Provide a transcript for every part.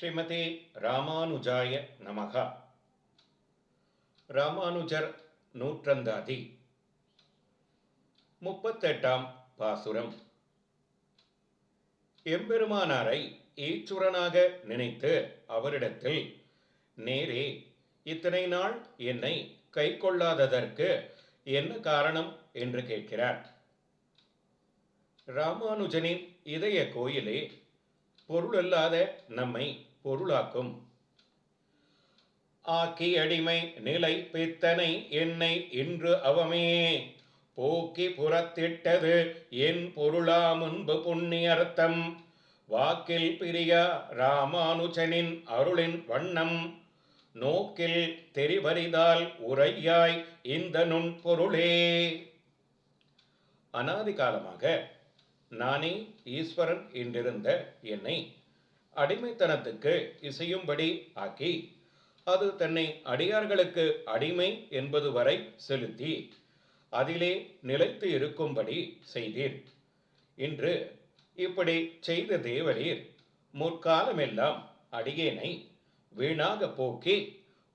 ஸ்ரீமதி ராமானுஜாய நமகா. ராமானுஜர் நூற்றந்தாதி. முப்பத்தெட்டாம் பாசுரம். எம்பெருமானாரை ஈச்சுரனாக நினைத்து அவரிடத்தில் நேரே இத்தனை நாள் என்னை கை கொள்ளாததற்கு என்ன காரணம்? என்று கேட்கிறார். ராமானுஜனின் இதய கோயிலே பொருளல்லாத நம்மை பொருளாக்கும். ஆக்கி அடிமை நிலை பித்தனை என்னை இன்று அவமே. போக்கி புறத்திட்டது என் பொருளா முன்பு புண்ணியர்த்தம். வாக்கில் பிரியா ராமானுஜனின் அருளின் வண்ணம். நோக்கில் தெரிவறிதால் உரையாய் இந்த நுண்பொருளே அனாதி காலமாக நானே ஈஸ்வரன் என்றிருந்த என்னை அடிமைத்தனத்துக்கு இசையும்படி ஆக்கி அது தன்னை அடியார்களுக்கு அடிமை என்பது வரை செலுத்தி அதிலே நிலைத்து இருக்கும்படி செய்தீர். இன்று இப்படி செய்த தேவரீர் முற்காலமெல்லாம் அடியேனை வீணாக போக்கி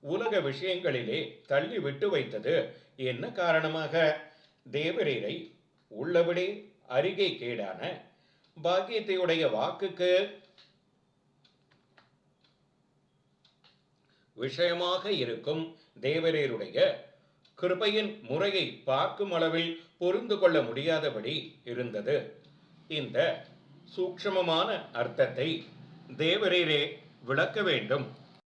உலக விஷயங்களிலே தள்ளி விட்டு வைத்தது என்ன காரணமாக? தேவரீரை உள்ளபடி அருகே கேடான பாக்கியத்தையுடைய வாக்குக்கு விஷயமாக இருக்கும் தேவரேருடைய கிருபையின் முறையை பார்க்கும் அளவில் புரிந்து கொள்ள முடியாதபடி இருந்தது. இந்த சூக்ஷமமான அர்த்தத்தை தேவரீரே விளக்க வேண்டும்.